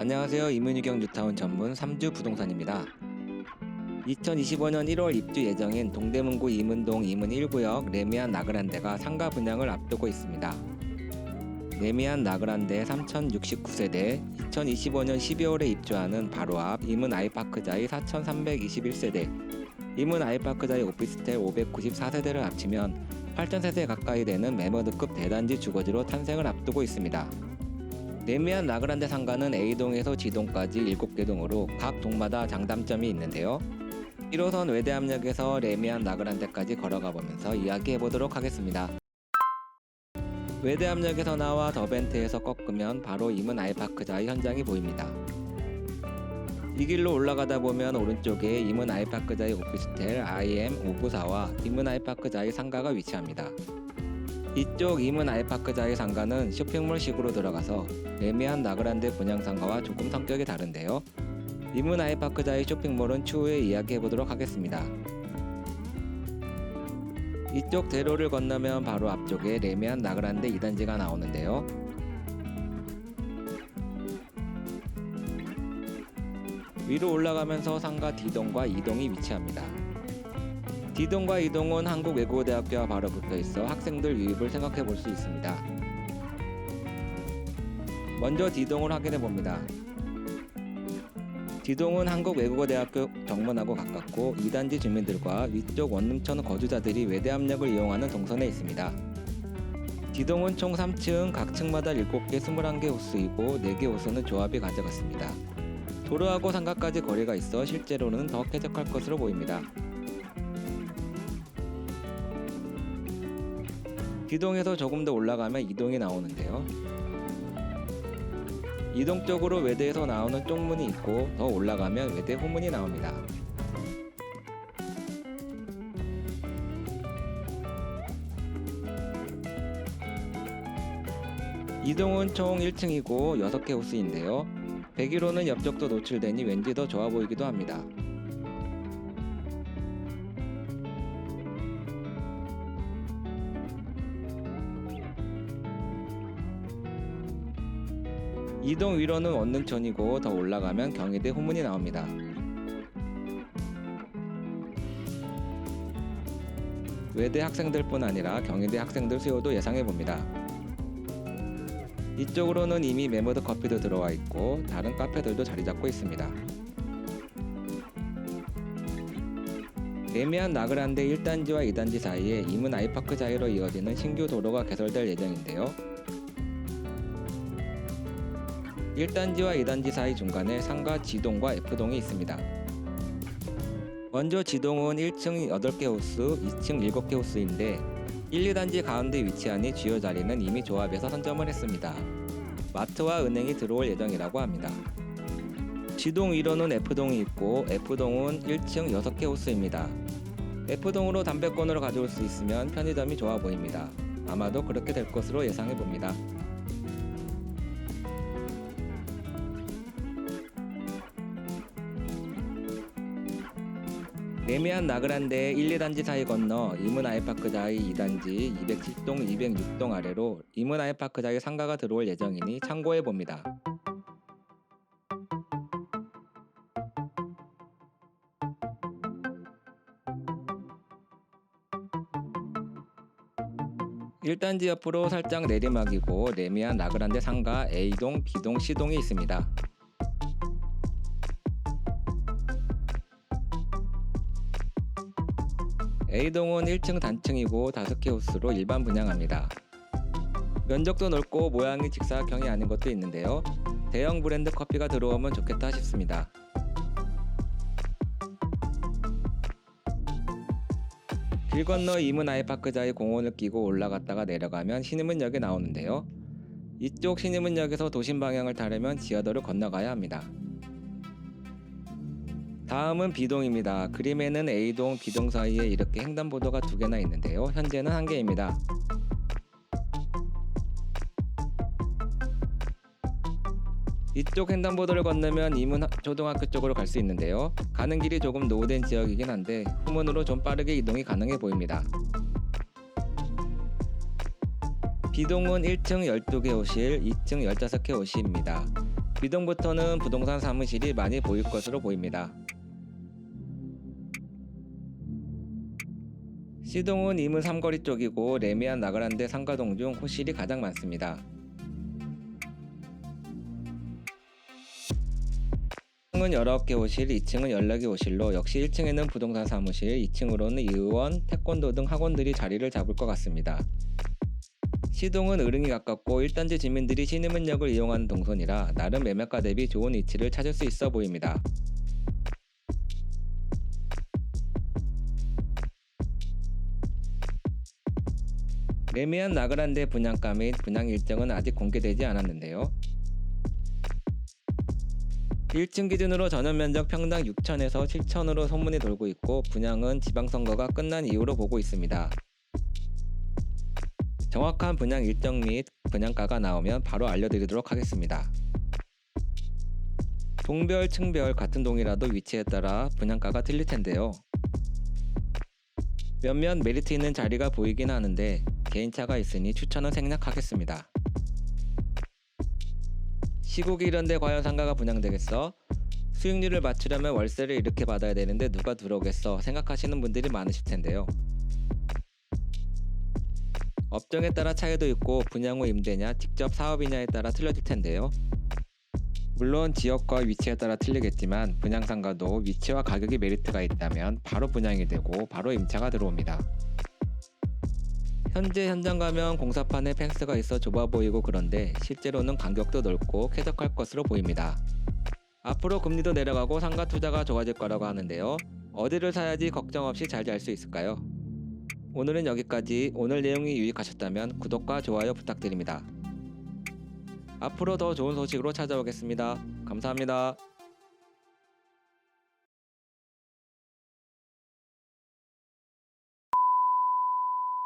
안녕하세요. 이문유경 뉴타운 전문 3주 부동산입니다. 2025년 1월 입주 예정인 동대문구 이문동 이문 1구역 레미안 나그란데가 상가 분양을 앞두고 있습니다. 레미안 나그란데 3069세대, 2025년 12월에 입주하는 바로 앞 이문 아이파크자이 4321세대, 이문 아이파크자이 오피스텔 594세대를 합치면 8000세대 가까이 되는 매머드급 대단지 주거지로 탄생을 앞두고 있습니다. 레미안 나그란데 상가는 A동에서 G동까지 7개 동으로 각 동마다 장단점이 있는데요. 1호선 외대암역에서 레미안 나그란데까지 걸어가 보면서 이야기해 보도록 하겠습니다. 외대암역에서 나와 더벤트에서 꺾으면 바로 이문 아이파크자의 현장이 보입니다. 이 길로 올라가다 보면 오른쪽에 이문 아이파크자의 오피스텔 IM 594와 이문 아이파크자의 상가가 위치합니다. 이쪽 이문 아이파크자의 상가는 쇼핑몰식으로 들어가서 레미안 나그란데 분양 상가와 조금 성격이 다른데요. 이문 아이파크자의 쇼핑몰은 추후에 이야기해 보도록 하겠습니다. 이쪽 대로를 건너면 바로 앞쪽에 레미안 나그란데 2단지가 나오는데요. 위로 올라가면서 상가 D동과 E동이 위치합니다. D동과 E동은 한국 외국어대학교와 바로 붙어 있어 학생들 유입을 생각해 볼 수 있습니다. 먼저 D동을 확인해 봅니다. D동은 한국 외국어대학교 정문하고 가깝고 2단지 주민들과 위쪽 원룸촌 거주자들이 외대암역을 이용하는 동선에 있습니다. D동은 총 3층, 각 층마다 7개 21개 호수이고 4개 호수는 조합이 가져갔습니다. 도로하고 상가까지 거리가 있어 실제로는 더 쾌적할 것으로 보입니다. D동에서 조금 더 올라가면 이동이 나오는데요. 이동 쪽으로 외대에서 나오는 쪽문이 있고 더 올라가면 외대 후문이 나옵니다. 이동은 총 1층이고 6개 호수인데요. 101호는 옆쪽도 노출되니 왠지 더 좋아 보이기도 합니다. 이동 위로는 원능천이고 더 올라가면 경희대 후문이 나옵니다. 외대 학생들뿐 아니라 경희대 학생들 수요도 예상해 봅니다. 이쪽으로는 이미 메모드 커피도 들어와 있고 다른 카페들도 자리 잡고 있습니다. 레미안 나그란데 1단지와 2단지 사이에 이문 아이파크 사이로 이어지는 신규 도로가 개설될 예정인데요. 1단지와 2단지 사이 중간에 상가 G동과 F동이 있습니다. 먼저 G동은 1층 8개 호수, 2층 7개 호수인데 1, 2단지 가운데 위치하니 주요 자리는 이미 조합에서 선점을 했습니다. 마트와 은행이 들어올 예정이라고 합니다. G동 위로는 F동이 있고 F동은 1층 6개 호수입니다. F동으로 담배권으로 가져올 수 있으면 편의점이 좋아 보입니다. 아마도 그렇게 될 것으로 예상해 봅니다. 레미안 나그란데 1, 2단지 사이 건너 이문 아이파크자의 2단지 207동, 206동 아래로 이문 아이파크자의 상가가 들어올 예정이니 참고해 봅니다. 일단지 옆으로 살짝 내리막이고 레미안 나그란데 상가 A동, B동, C동이 있습니다. A동은 1층 단층이고 5개 호수로 일반 분양합니다. 면적도 넓고 모양이 직사각형이 아닌 것도 있는데요. 대형 브랜드 커피가 들어오면 좋겠다 싶습니다. 길 건너 이문 아이파크자의 공원을 끼고 올라갔다가 내려가면 신의문역에 나오는데요. 이쪽 신의문역에서 도심 방향을 타려면 지하도를 건너가야 합니다. 다음은 B동입니다. 그림에는 A동, B동 사이에 이렇게 횡단보도가 두 개나 있는데요. 현재는 한 개입니다. 이쪽 횡단보도를 건너면 이문 하- 초등학교 쪽으로 갈 수 있는데요. 가는 길이 조금 노후된 지역이긴 한데 후문으로 좀 빠르게 이동이 가능해 보입니다. B동은 1층 12개 호실, 2층 15개 호실입니다. B동부터는 부동산 사무실이 많이 보일 것으로 보입니다. C동은 이문 삼거리 쪽이고 레미안 나그란데 상가동 중 호실이 가장 많습니다. 은 19개 호실, 2층은 14개 호실로 역시 1층에는 부동산 사무실, 2층으로는 의원, 태권도 등 학원들이 자리를 잡을 것 같습니다. 시동은 의릉이 가깝고 1단지 주민들이 신의문역을 이용하는 동선이라 나름 매매가 대비 좋은 위치를 찾을 수 있어 보입니다. 레미안 나그란데 분양가 및 분양 일정은 아직 공개되지 않았는데요. 1층 기준으로 전원 면적 평당 6천에서 7천으로 소문이 돌고 있고 분양은 지방선거가 끝난 이후로 보고 있습니다. 정확한 분양 일정 및 분양가가 나오면 바로 알려드리도록 하겠습니다. 동별, 층별 같은 동이라도 위치에 따라 분양가가 틀릴 텐데요. 몇몇 메리트 있는 자리가 보이긴 하는데 개인차가 있으니 추천은 생략하겠습니다. 시국이 이런데 과연 상가가 분양되겠어? 수익률을 맞추려면 월세를 이렇게 받아야 되는데 누가 들어오겠어 생각하시는 분들이 많으실 텐데요. 업종에 따라 차이도 있고 분양 후 임대냐 직접 사업이냐에 따라 틀려질 텐데요. 물론 지역과 위치에 따라 틀리겠지만 분양 상가도 위치와 가격이 메리트가 있다면 바로 분양이 되고 바로 임차가 들어옵니다. 현재 현장 가면 공사판에 펜스가 있어 좁아 보이고 그런데 실제로는 간격도 넓고 쾌적할 것으로 보입니다. 앞으로 금리도 내려가고 상가 투자가 좋아질 거라고 하는데요. 어디를 사야지 걱정 없이 잘 잘 수 있을까요? 오늘은 여기까지 오늘 내용이 유익하셨다면 구독과 좋아요 부탁드립니다. 앞으로 더 좋은 소식으로 찾아오겠습니다. 감사합니다.